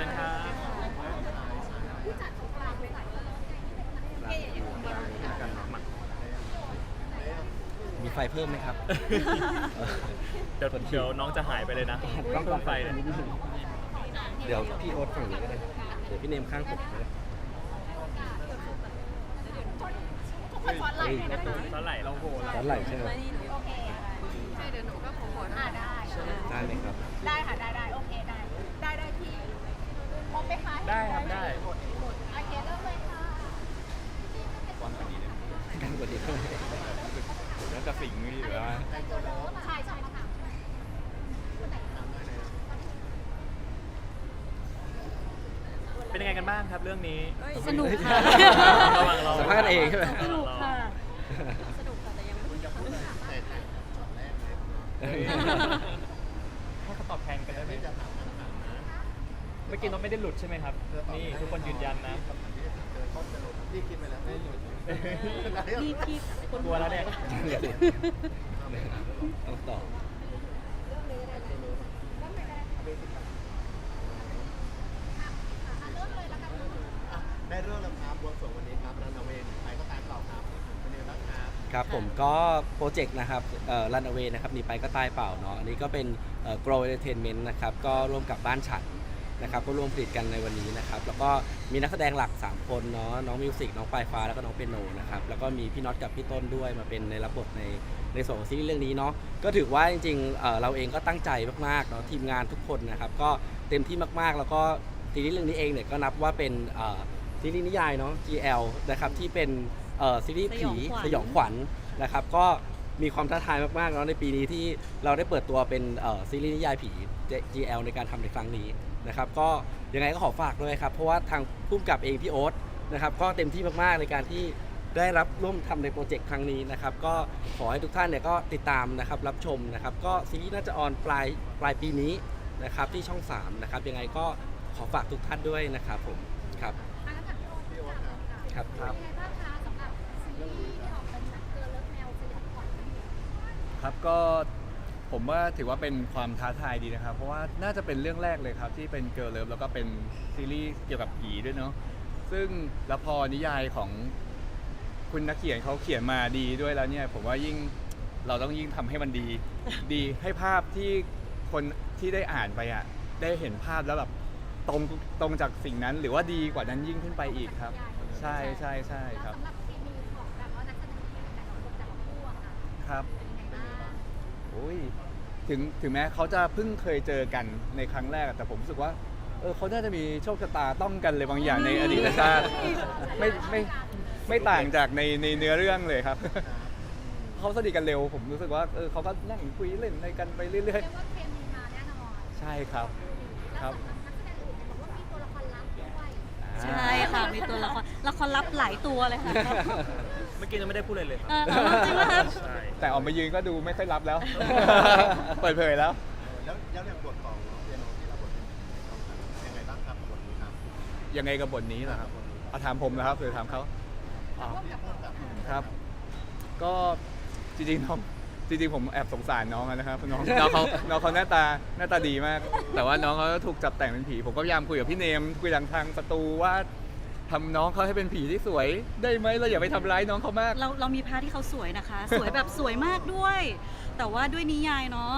ชิญครับมีไฟเพิ่มไหมครับ เดี๋ยวเดี๋ยวน้องจะหายไปเลยนะต้องต้นไฟเนี่ยเดี๋ยวพี่โอ๊ตฝั่งนี้ก็ได้เดี๋ยวพี่เนมข้างผมก็ได้ฟอนต์ไลน์นะคะเท่าไหร่เราโหร้านไหลใช่ไหมโอเคใช่เดี๋ยวหนูก็โปรโมทอ่าได้ได้ไหมครับ ได้ค่ะได้ได้โอเคได้ได้ได้พี่พ บไหมคะได้ครับได้โอเคเริ่มเลยค่ะดังกว่านี้ด้วยแล้วจะสิงนี่หรือว่าใช่ใช่ค่ะเป็นยังไงกันบ้างครับเรื่องนี้ สนุกค่ะระหว่างเราสัมภาษณ์เองใช่ไหมสนุกค่ะสนุกค่ะแต่ยังไม่รู้จะพูดค่ะให้เขาตอบแทนกันได้ไหม เมื่อกี้น้องไม่ได้หลุดใช่ไหมครับ นี่ทุกคนยืนยันนะนี่พี่คนกลัวแล้วเนี่ยต้องตอบได้เรื่องแล้วครับบวงสรวงวันนี้ครับรันเอาเวนไปก็ตามเปล่าครับเป็นยังไงบ้างครับครับผมก็โปรเจกต์นะครับรันเอา a y นะครับหนีไปก็ตายเปล่าเนาะอันนี้ก็เป็นเอ่อ Grow Entertainment นะครับก็ร่วมกับบ้านฉัน นะครับก็ร่วมผลิตกันในวันนี้นะครับแล้วก็มีนักแสดงหลัก 3 คนเนาะน้องมิวสิกน้องปลายฟ้าแล้วก็น้องเปียโนนะครับแล้วก็มีพี่น็อตกับพี่ต้นด้วยมาเป็นในรับบทในในส่วนของซีรีส์เรื่องนี้เนาะก็ถือว่าจริงๆเอ่อเราเองก็ตั้งใจมากๆเนาะทีมงานทุกคนนะครับก็เต็มที่มากๆ แล้วก็ซีรีส์เรื่องนี้เองเนี่ยก็นับว่าเป็นเอ่อซีรีส์นิยายเนาะ GL นะครับที่เป็นเอ่อซีรีส์ผีสยองขวัญนะครับก็มีความท้าทายมากๆแล้วในปีนี้ที่เราได้เปิดตัวเป็นเอ่อซีรีส์นิยายผี GL ในการทำในครั้งนี้ นะครับก็ยังไงก็ขอฝากด้วยครับเพราะว่าทางผู้กำกับเองพี่โอ๊ตนะครับก็เต็มที่มากๆในการที่ได้รับร่วมทำในโปรเจกต์ครั้งนี้นะครับก็ขอให้ทุกท่านเนี่ยก็ติดตามนะครับรับชมนะครับก็ซีรีส์น่าจะออนปลายปลายปีนี้นะครับที่ช่อง3นะครับยังไงก็ขอฝากทุกท่านด้วยนะครับผมครับอันนั้นค่ะพี่โอ๊ตค่ะครับเป็นยังไงบ้างคะสำหรับซีรีส์ที่ออกเป็นหนังเกิร์ลเลิฟแนวสยองขวัญครับก็ ผมว่าถือว่าเป็นความท้าทายดีนะครับ เพราะว่าน่าจะเป็นเรื่องแรกเลยครับ ที่เป็นเกิร์ลเลิฟแล้วก็เป็นซีรีส์เกี่ยวกับผีด้วยเนาะซึ่งแล้วพอนิยายของคุณนักเขียนเขาเขียนมาดีด้วยแล้วเนี่ย ผมว่ายิ่งเราต้องยิ่งทำให้มันดี ดีให้ภาพที่คนที่ได้อ่านไปอะได้เห็นภาพแล้วแบบตรงตรงจากสิ่งนั้น หรือว่าดีกว่านั้นยิ่งขึ้นไปอีกครับ ใช่ใช่ใช่ครับแล้วสำหรับเคมีของแบบว่านักแสดงที่แต่ละคนแต่ละคู่อะค่ะ ครับ ยถึงถึงแม้เขาจะเพิ่งเคยเจอกันในครั้งแรกอะแต่ผมรู้สึกว่าเออเขาน่าจะมีโชคชะตาต้องกันเลยบางอย่างในอดีตชาติไม่ไม่ไม่ต่างจากในในเนื้อเรื่องเลยครับ เขาสนิทกันเร็ว ผมรู้สึกว่าเออเขาก็นั่งคุยเล่นในกันไปเรื่อยเรียกว่าเคมีมาแน่นอนๆ ใช่ครับแล้วสำหรับนักแสดงอื่นบอกว่ามีตัวละครลับด้วย ใช่ค่ะ มีตัวละครละครลับหลายตัวเลยค่ะ เมื่อกี้ยังไม่ได้พูดเลยเลยครับเออเอาจริงเหรอครับ ใช่แต่ออกมายืนก็ดูไม่ค่อยรับแล้ว เปิดเผยแล้ว แล้วแล้วอย่างบทของน้องเปียโนที่เราบทเป็นยังไงบ้างครับบทนี้ครับยังไงกับบทนี้ล่ะครับเอาถามผมนะครับหรือถามเขาอ๋อร่วมกับครับ ก็จริงๆน้องจริงๆผมแอบสงสารน้องอะนะครับน้องน้องเขาน้องเขาหน้าตาหน้าตาดีมาก แต่ว่าน้องเขาถูกจับแต่งเป็นผี ผมก็พยายามคุยกับพี่เนมคุยทางทางประตูว่า ทำน้องเขาให้เป็นผีที่สวย ได้ไหมเราอย่าไปทำร้ายน้องเขามาก เราเรามีพาร์ทที่เขาสวยนะคะ สวยแบบสวยมากด้วย แต่ว่าด้วยนิยายเนาะ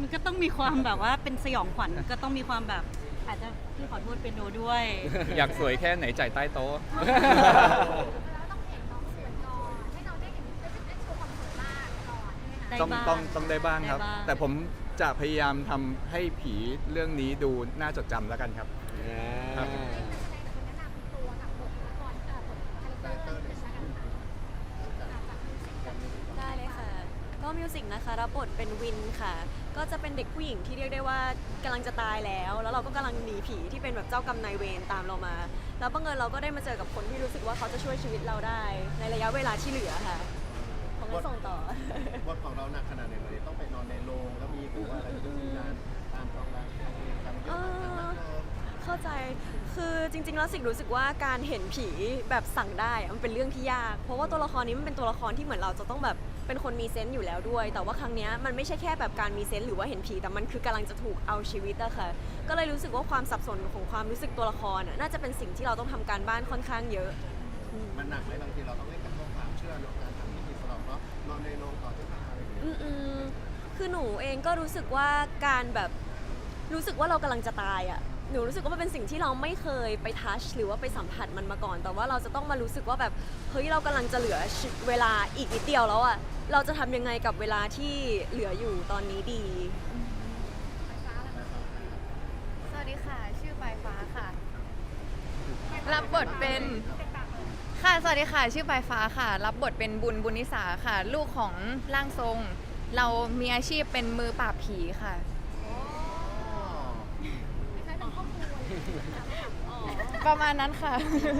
มันก็ต้องมีความแบบว่าเป็นสยองขวัญก็ต้องมีความแบบอาจจะพี่ขอโทษเป็นโดด้วย อยากสวยแค่ไหนจ่ายใต้โต๊ะแล้วต้องเห็นน้องสวยก่อนให้เราได้เห็นได้ได้โชว์ความสวยมากก่อนใช่ไหมคะต้องต้องต้องได้บ้างครับ ได้บ้าง แต่ผมจะพยายามทำให้ผีเรื่องนี้ดูน่าจดจำแล้วกันครับ ครับ นะคะรับบทเป็นวินค่ะ ก็จะเป็นเด็กผู้หญิงที่เรียกได้ว่ากำลังจะตายแล้ว แล้วเราก็กำลังหนีผีที่เป็นแบบเจ้ากรรมนายเวรตามเรามา แล้วบังเอิญเราก็ได้มาเจอกับคนที่รู้สึกว่าเขาจะช่วยชีวิตเราได้ ในระยะเวลาที่เหลือค่ะผมก็ส่งต่อบทของเราหนักขนาดไหนวันนี้ต้องไปนอนในโรงแล้วมีหรือว่าอะไรต้องมีการตามกองร้านทำเยอะมากเข้าใจคือจริงๆแล้วสิ่งรู้สึกว่าการเห็นผีแบบสั่งได้มันเป็นเรื่องที่ยาก เพราะว่าตัวละครนี้มันเป็นตัวละครที่เหมือนเราจะต้องแบบ เป็นคนมีเซนต์อยู่แล้วด้วย แต่ว่าครั้งเนี้ยมันไม่ใช่แค่แบบการมีเซนต์หรือว่าเห็นผีแต่มันคือกำลังจะถูกเอาชีวิตอะค่ะ ก็เลยรู้สึกว่าความสับสนของความรู้สึกตัวละครอะน่าจะเป็นสิ่งที่เราต้องทำการบ้านค่อนข้างเยอะมันหนักไหมบางทีเราต้องเล่นกับพวกความเชื่อเนอะการทำพิธีสลองเนาะนอนในโรงต่อที่ตายอะไรอย่างเงี้ยอืมๆคือหนูเองก็รู้สึกว่าการแบบรู้สึกว่าเรากำลังจะตายอะ่ะหนูรู้สึกว่ามันเป็นสิ่งที่เราไม่เคยไปทัชหรือว่าไปสัมผัสมันมาก่อน แต่ว่าเราจะต้องมารู้สึกว่าแบบเฮ้ยเรากำลังจะเหลือเวลาอีกนิดเดียวแล้วอะ่ะ เราจะทำยังไงกับเวลาที่เหลืออยู่ตอนนี้ดี สวัสดีค่ะ ชื่อปลายฟ้าค่ะ รับบทเป็น ค่ะ สวัสดีค่ะ ชื่อปลายฟ้าค่ะ รับบทเป็นบุญบุญนิสาค่ะ ลูกของร่างทรง เรามีอาชีพเป็นมือปราบผีค่ะไม่ใช่เป็นครอบครัวเลยประมาณนั้นค่ะ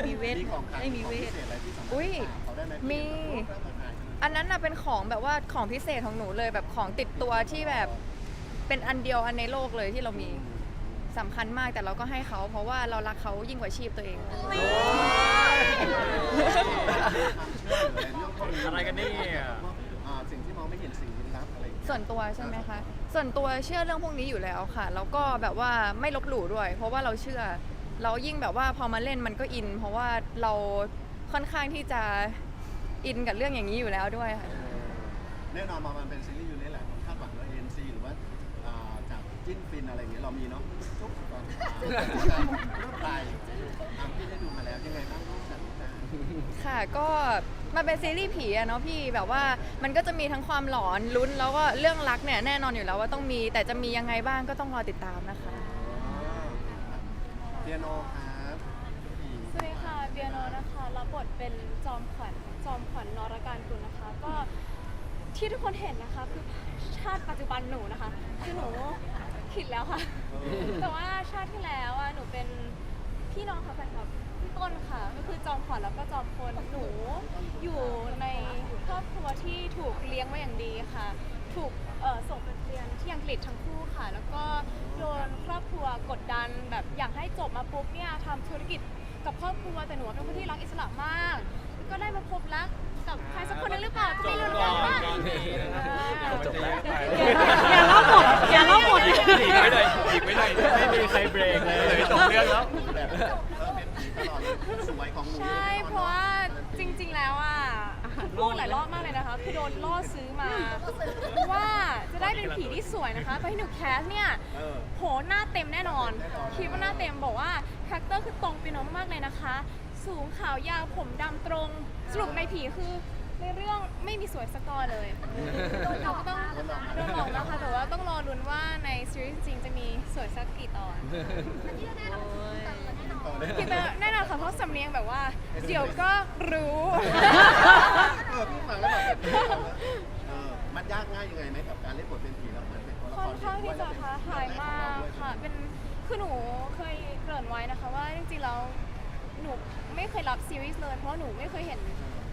มีเวทมีของขายไม่มีของเวพิทเศษอะไรที่สำคัญอุ๊ยเขาได้ไหมมีเริ่มมาขาย อันนั้นน่ะเป็นของแบบว่าของพิเศษของหนูเลยแบบของติดตัวที่แบบเป็นอันเดียวอันในโลกเลยที่เรามีสำคัญมากแต่เราก็ให้เขา เพราะว่าเรารักเขายิ่งกว่าชีพตัวเอง อะไรกันเนี่ย อ่าสิ่งที่มองไม่เห็นสิ่งลี้ลับอะไรอย่างเงี้ยส่วนตัวใช่ไหมคะ ส่วนตัวเชื่อเรื่องพวกนี้อยู่แล้วค่ะ แล้วก็แบบว่าไม่ลบหลู่ด้วย เพราะว่าเราเชื่อ เรายิ่งแบบว่าพอมาเล่นมันก็อิน เพราะว่าเราค่อนข้างที่จะ อินกับเรื่องอย่างนี้อยู่แล้วด้วยค่ะ แน่นอนมามันเป็นซีรีส์อยู่นี่แหละคาดหวังว่าเอ็นซีหรือว่าอ่าจากจิ้นฟินอะไรอย่างเงี้ยเรามีเนาะจุ๊บตอนเริ่มไปตามที่ได้ดูมาแล้วยังไงบ้างลูกสันนิษฐานค่ะก็มันเป็นซีรีส์ผีอะเนาะพี่แบบว่ามันก็จะมีทั้งความหลอนลุ้นแล้วก็เรื่องรักเนี่ยแน่นอนอยู่แล้วว่าต้องมี แต่จะมียังไงบ้างก็ต้องรอติดตามนะคะ เปียโนครับผีสวัสดีค่ะ เบียโนนะคะรับบทเป็นจอมขวัญจอมขวัญนรการกุลนะคะ ก็ที่ทุกคนเห็นนะคะ คือชาติปัจจุบันหนูนะคะ คือหนูผิดแล้วค่ะ แต่ว่าชาติที่แล้วอะหนูเป็นพี่น้องค่ะแฟนคลับพี่ต้นค่ะก็คือจอมขวัญแล้วก็จอมพลหนูอยู่ในครอบครัวที่ถูกเลี้ยงมาอย่างดีค่ะ ถูกเอ่อส่งไปเรียนที่อังกฤษทั้งคู่ค่ะ แล้วก็โดนครอบครัวกดดันแบบอยากให้จบมาปุ๊บเนี่ยทำธุรกิจ กับครอบครัวแต่หนูเป็นคนที่รักอิสระมาก ก็ได้มาพบรักกับใครสักคนนึงหรือเปล่าก็ไม่รู้เรื่องว่าจบแล้วอย่าเล่าหมดอย่าเล่าหมดหลีกไม่ได้หลีกไม่ได้ไม่มีใครเบรกเลยจบเรื่องแล้วแบบเออเป็นผีตลอดเลยสวยของหมูใช่เพราะว่าจริง ๆ แล้วอะพูดหลายรอบมากเลยนะคะคือโดนล่อซื้อมาว่าจะ ได้เป็นผีที่สวยนะคะไปให้หนูแคสเนี่ยเออ โหหน้าเต็มแน่นอน คิดว่าหน้าเต็มบอกว่าคาแรคเตอร์คือตรงปีโนมากๆเลยนะคะ สูงขาวยาวผมดำตรงสรุปในผีคือในเรื่องไม่มีสวยสกอร์เลยเราก็ต้องโดนหลอกนะคะแต่ว่าต้องรอลุ้นว่าในซีรีส์จริงจะมีสวยสักกี่ตอนอันนี้แน่ๆเราเป็นเตอร์แน่นอนต่อเลยคิดว่าแน่นอนค่ะเพราะสำเนียงแบบว่า เดี๋ยวก็รู้ เออพี่ฟังแล้วแบบเออมันยากยยังไงไหมกับการเล่นบทเป็นผีแล้วเหมือนเป็นตัวละคค่อนข้างที่จะท้าทายมากค่ะ เป็นคือหนูเคยเกริ่นไว้นะคะว่าจริงๆแล้วหนูไม่เคยรับซีรีส์เลยเพราะหนูไม่เคยเห็น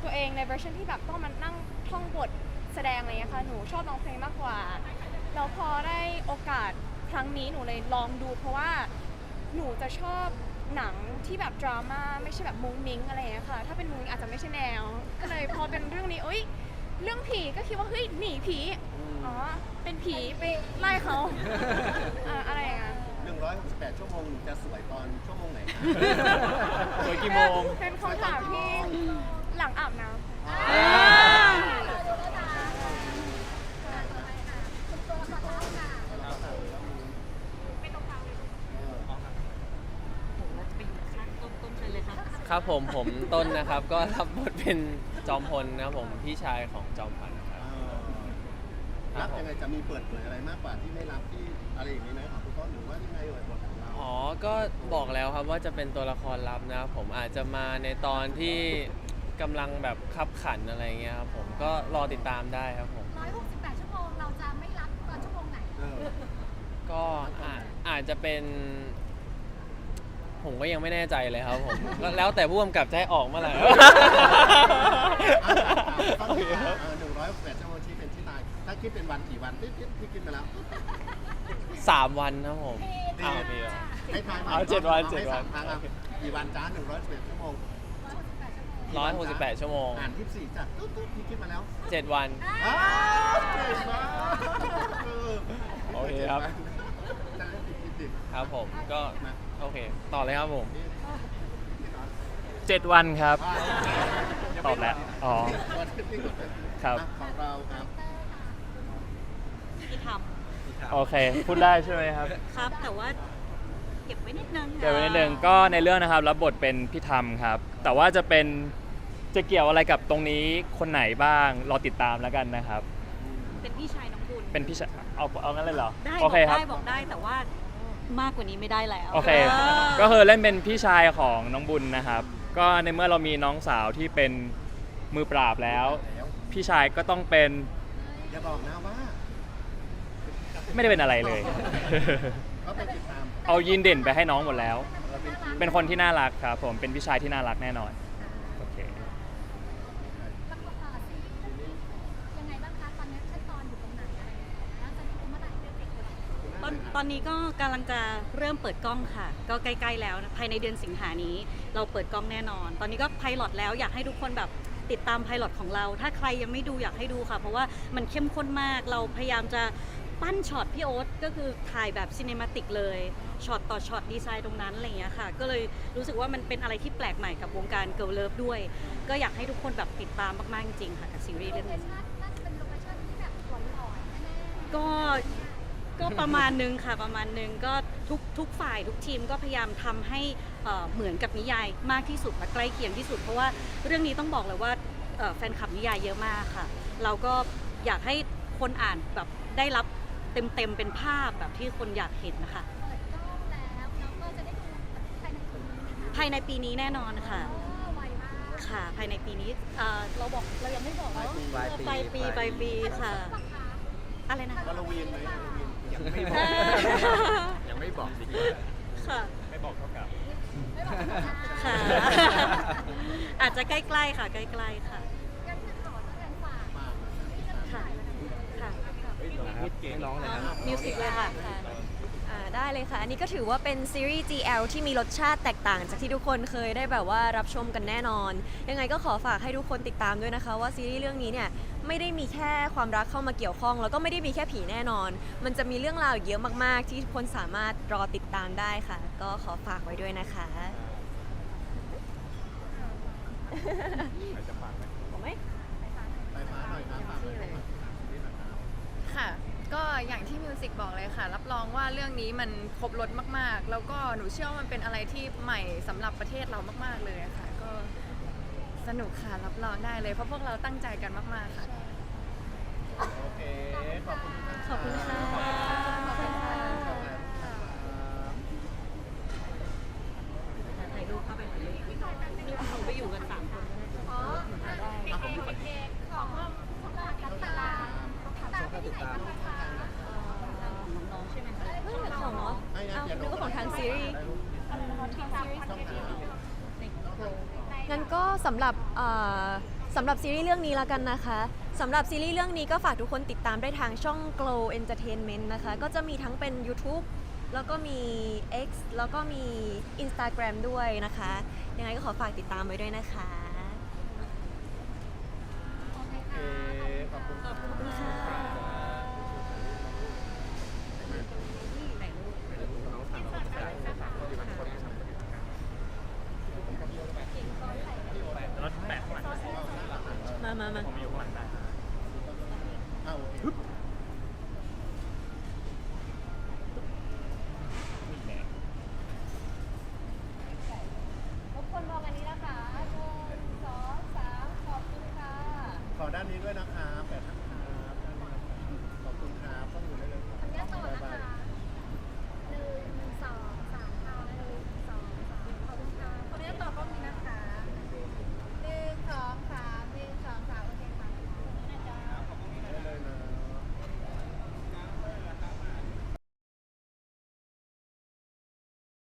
ตัวเองในเวอร์ชันที่แบบต้องมานั่งท่องบทแสดงอะไรอย่างเงี้ยค่ะหนูชอบร้องเพลงมากกว่าแล้วพอได้โอกาสครั้งนี้หนูเลยลองดู เพราะว่าหนูจะชอบหนังที่แบบดราม่าไม่ใช่แบบมุ้งมิ้งอะไรอย่างเงี้ยค่ะถ้าเป็นมุ้งมิ้งอาจจะไม่ใช่แนว ก็เลยพอเป็นเรื่องนี้เอ้ย เรื่องผีก็คิดว่าเฮ้ยหนีผี อ๋อ เป็นผีไปไล่เขาอ่าอะไรอย่างเงี้ยหนึ่งร้อยหกสิบแปดชั่วโมงหนูจะสวยตอนชั่วโมงไหนคะสวยกี่โมง เป็นคำถามที่หลังอาบน้ำ ครับครับผมผมต้นนะครับ ก็รับบทเป็นจอมพลนะครับผมพี่ชายของจอมพันธ์ครับ เออรับยังไงจะมีเปิดเผยอะไรมากกว่าที่ไม่รับที่อะไรอย่างนี้ไหมของคุณต้นหรือว่ายังไงเอ่ยบทของเราอ๋อ ก็บอกแล้วครับว่าจะเป็นตัวละครลับนะครับผมอาจจะมาในตอนที่กำลังแบบขับขันอะไรเงี้ยครับผมก็รอติดตามได้ครับผม 168 ชั่วโมง เราจะไม่รับตอนชั่วโมงไหน เออก็อาจอาจจะเป็น ผมก็ยังไม่แน่ใจเลยครับผมก็แล้วแต่ผู้กำกับจะให้ออกเมื่อไหร่ หนึ่งร้อยหกสิบแปดชั่วโมงที่เป็นที่ตาย ถ้าคิดเป็นวันกี่วันที่ที่ที่คิดมาแล้วสามวันครับผมดีอ้าวมีเหรอ ให้ทายมาเอาเจ็ดวันให้เจ็ดวันสามครั้งอะกี่วันจ้าหนึ่งร้อยสิบเอ็ดชั่วโมง168ชั่วโมง168ชั่วโมงอ่านที่สี่จัดตุ๊ดตุ๊ดพี่คิดมาแล้ว7วัน อ้าวเก่งมากเออโอเคครับจะเล่นอีกนิ ดนึงครับผมก็โอเคต่อเลยครับผม7วันครับ ตอบแล้วอ๋อครับ ของเราครับที่ทโอเค พูดได้ใช่ไหมครับำครับ แต่ว่า เก็บไว้นิดนึงเดี๋ยวนิดนึงก็ในเรื่องนะครับรับบทเป็นพี่ธรรมครับ แต่ว่าจะเป็นจะเกี่ยวอะไรกับตรงนี้คนไหนบ้างรอติดตามแล้วกันนะครับ เป็นพี่ชายน้องบุญเป็นพี่ชายเอาเอางั้นเลยเหรอได้โอเคครับ บอกได้บอกได้แต่ว่า มากกว่านี้ไม่ได้แล้วโอเคอก็คือเล่นเป็นพี่ชายของน้องบุญนะครับ ก็ในเมื่อเรามีน้องสาวที่เป็นมือปราบแล้ว พี่ชายก็ต้องเป็นอย่าบอกนะว่าไม่ได้เป็นอะไรเลย ก็ไปติดตามเอายีนเด่นไปให้น้องหมดแล้ว เราเป็นทีมเป็นคนที่น่ารักครับผมเป็นพี่ชายที่น่ารักแน่นอนโอเค แล้วก็เอ่อซีรีส์ยังไงบ้างคะตอนนี้ขั้นตอนอยู่ตรงไหนอะไรอย่างเงี้ยแล้วจะดูเมื่อไหร่เด็กๆ ตอนตอนนี้ก็กำลังจะเริ่มเปิดกล้องค่ะ ก็ใกล้ๆแล้วนะภายในเดือนสิงหานี้ เราเปิดกล้องแน่นอน ตอนนี้ก็ไพลอตแล้วอยากให้ทุกคนแบบติดตามไพลอตของเรา ถ้าใครยังไม่ดูอยากให้ดูค่ะ เพราะว่ามันเข้มข้นมาก เราพยายามจะปั้นช็อตพี่โอ๊ตก็คือถ่ายแบบซีเนมาติกเลยช็อตต่อช็อตดีไซน์ตรงนั้นอะไรอย่างเงี้ยค่ะ ก็เลยรู้สึกว่ามันเป็นอะไรที่แปลกใหม่กับวงการเกิร์ลเลิฟด้วย ก็อยากให้ทุกคนแบบติดตามมากๆจริงๆค่ะกับซีรีส์โลเรื่องเคนี้ชั่นน่าจะเป็นโลเคชั่นที่แบบหลอนๆแน่ๆก็ ก็ประมาณนึงค่ะประมาณนึงก็ทุกทุกฝ่ายทุกทีมก็พยายามทำให้เอ่อเหมือนกับนิยายมากที่สุดและใกล้เคียงที่สุด เพราะว่าเรื่องนี้ต้องบอกเลยว่าเอ่อแฟนคลับนิยายเยอะมากค่ะ เราก็อยากให้คนอ่านแบบได้รับเต็มๆเป็นภาพแบบที่คนอยากเห็นนะคะ เปิดกล้องแล้วแล้วก็จะได้ดูภายในปีนี้นะคะภายในปีนี้แน่นอนค่ะเออไวมากค่ะ ภายในปีนี้เอ่อเราบอกเรายังไม่บอกเนอะปลายปีปลายปีปลายปีค่ะ อะไรนะคะ ฮาโลวีนไหมฮาโลวีน ยังไม่บเออกอยังไม่บอกดีค่ะ ไม่บอกเท่ากับไม่บอกนะคะค่ะ อาจจะใกล้ๆค่ะ ใกล้ๆค่ะงั้นคือขอตัวแทนฝากมากค่ะ ค่ะนะครับให้น้องเลยครับมิวสิกเลยค่ะค่ะอ่า ได้เลยค่ะ อันนี้ก็ถือว่าเป็นซีรีส์ GL ที่มีรสชาติแตกต่างจากที่ทุกคนเคยได้แบบว่ารับชมกันแน่นอน ยังไงก็ขอฝากให้ทุกคนติดตามด้วยนะคะ ว่าซีรีส์เรื่องนี้เนี่ยไม่ได้มีแค่ความรักเข้ามาเกี่ยวข้อง แล้วก็ไม่ได้มีแค่ผีแน่นอน มันจะมีเรื่องราวอีกเยอะมากๆ ที่ทุกคนสามารถรอติดตามได้ค่ะ ก็ขอฝากไว้ด้วยนะคะบอกไหม ไปฟ้าหน่อยนะฝากหน่อยนะค่ะ ก็อย่างที่มิวสิกบอกเลยค่ะ รับรองว่าเรื่องนี้มันครบรถมากๆ แล้วก็หนูเชื่อว่ามันเป็นอะไรที่ใหม่สำหรับประเทศเรามากๆเลยค่ะ ก็สนุกค่ะรับรองได้เลยเพราะพวกเราตั้งใจกันมากๆค่ะ โอเค ขอบคุณครับขอบคุณค่ะถ่ายรูปเข้าไปถ่ายรูปหนูไปอยู่กันสามคนก็ได้อ๋อเด็กๆของพวกเราติดตามติดตามที่ไหนบ้างคะ ของน้องๆใช่ไหมคะ ของ เนาะเอานึกว่าของทางซีรีส์ติดตามคอนเทนต์ที่เรางั้นก็สำหรับเอ่อสำหรับซีรีส์เรื่องนี้แล้วกันนะคะสำหรับซีรีส์เรื่องนี้ก็ฝากทุกคนติดตามได้ทางช่อง Glow Entertainment นะคะ ก็จะมีทั้งเป็น YouTube แล้วก็มี X แล้วก็มี Instagram ด้วยนะคะ ยังไงก็ขอฝากติดตามไว้ด้วยนะคะ โอเค ขอบคุณครับ ขอบคุณค่ะมามามา ผมอยู่ข้างหลังได้ อ้าวโอเค ทุกคนมองอันนี้นะคะหนึ่งสองสามขอบคุณค่ะ ขอ ด้านนี้ด้วยนะคะ